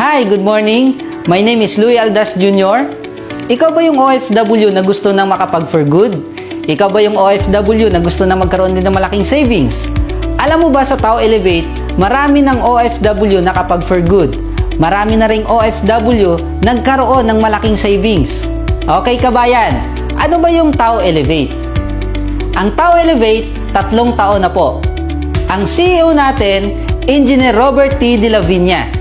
Hi, good morning. My name is Louis Aldas Jr. Ikaw ba yung OFW na gusto nang makapag for good? Ikaw ba yung OFW na gusto na magkaroon din ng malaking savings? Alam mo ba sa Tao Elevate, marami ng OFW na kapag for good. Marami na ring OFW nagkaroon ng malaking savings. Okay kabayan, ano ba yung Tao Elevate? Ang Tao Elevate, tatlong taon na po. Ang CEO natin, Engineer Robert T. De La Viña.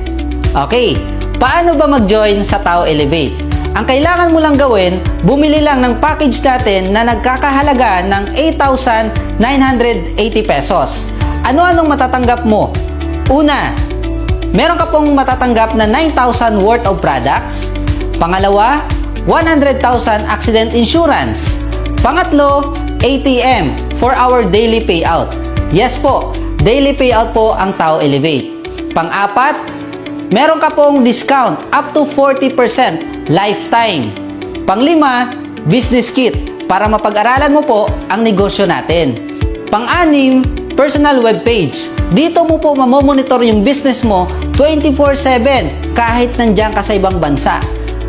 Okay, paano ba mag-join sa Tao Elevate? Ang kailangan mo lang gawin, bumili lang ng package natin na nagkakahalaga ng 8,980 pesos. Ano-anong matatanggap mo? Una, meron ka pong matatanggap na 9,000 worth of products. Pangalawa, 100,000 accident insurance. Pangatlo, ATM for our daily payout. Yes po, daily payout po ang Tao Elevate. Pang-apat, meron ka pong discount up to 40% lifetime. Panglima, business kit para mapag-aralan mo po ang negosyo natin. Pang-anim, personal web page. Dito mo po mamomonitor yung business mo 24-7 kahit nandiyan ka sa ibang bansa.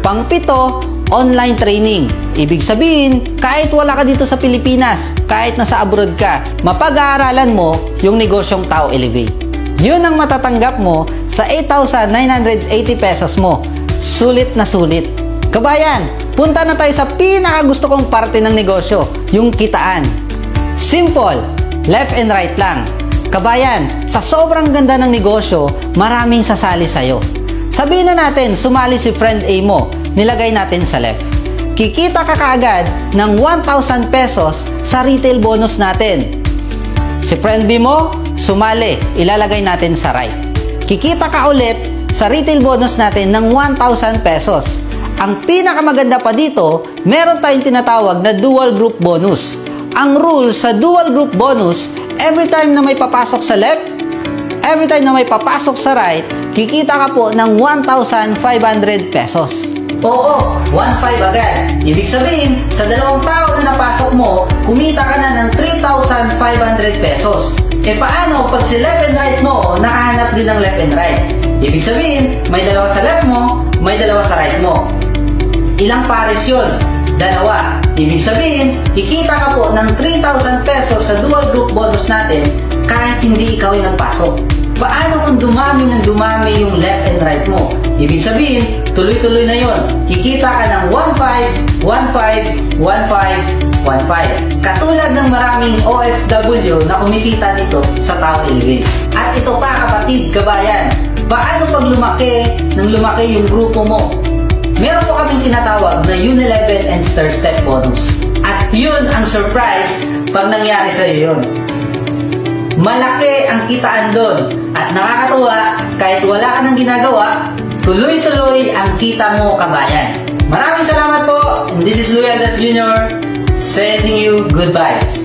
Pang-pito, online training. Ibig sabihin, kahit wala ka dito sa Pilipinas, kahit nasa abroad ka, mapag-aaralan mo yung negosyong Tao Elevate. Yun ang matatanggap mo sa 8,980 pesos mo. Sulit na sulit. Kabayan, punta na tayo sa pinaka gusto kong parte ng negosyo, yung kitaan. Simple, left and right lang. Kabayan, sa sobrang ganda ng negosyo, maraming sasali sa'yo. Sabihin na natin, sumali si friend A mo, nilagay natin sa left. Kikita ka kaagad ng 1,000 pesos sa retail bonus natin. Si friend B mo, sumali, ilalagay natin sa right. Kikita ka ulit sa retail bonus natin ng 1,000 pesos. Ang pinakamaganda pa dito, meron tayong tinatawag na dual group bonus. Ang rule sa dual group bonus, every time na may papasok sa left, every time na may papasok sa right, kikita ka po ng 1,500 pesos. Oo, 1,500 agad. Ibig sabihin, sa dalawang tao na napasok mo, kumita ka na ng 3,500 pesos. E paano pag si left and right mo, nakahanap din ng left and right? Ibig sabihin, may dalawa sa left mo, may dalawa sa right mo. Ilang pares yun? Dalawa. Ibig sabihin, kikita ka po ng 3,000 pesos sa dual group bonus natin kahit hindi ikaw yung nagpasok. Paano kung dumami ng dumami yung left and right mo? Ibig sabihin, tuloy-tuloy na yon. Kikita ka ng 1.5, 1.5, 1.5, 1.5. Katulad ng maraming OFW na kumikita nito sa Tao Elevate. At ito pa kapatid, kabayan, paano pag lumaki ng lumaki yung grupo mo? Meron po kaming tinatawag na Unilevel and Stir Step bonus. At yun ang surprise pag nangyari sa'yo yun. Malaki ang kitaan doon. At nakakatuwa, kahit wala ka nang ginagawa, tuloy-tuloy ang kita mo kabayan. Maraming salamat po. This is Louis Aldas Jr. sending you goodbyes.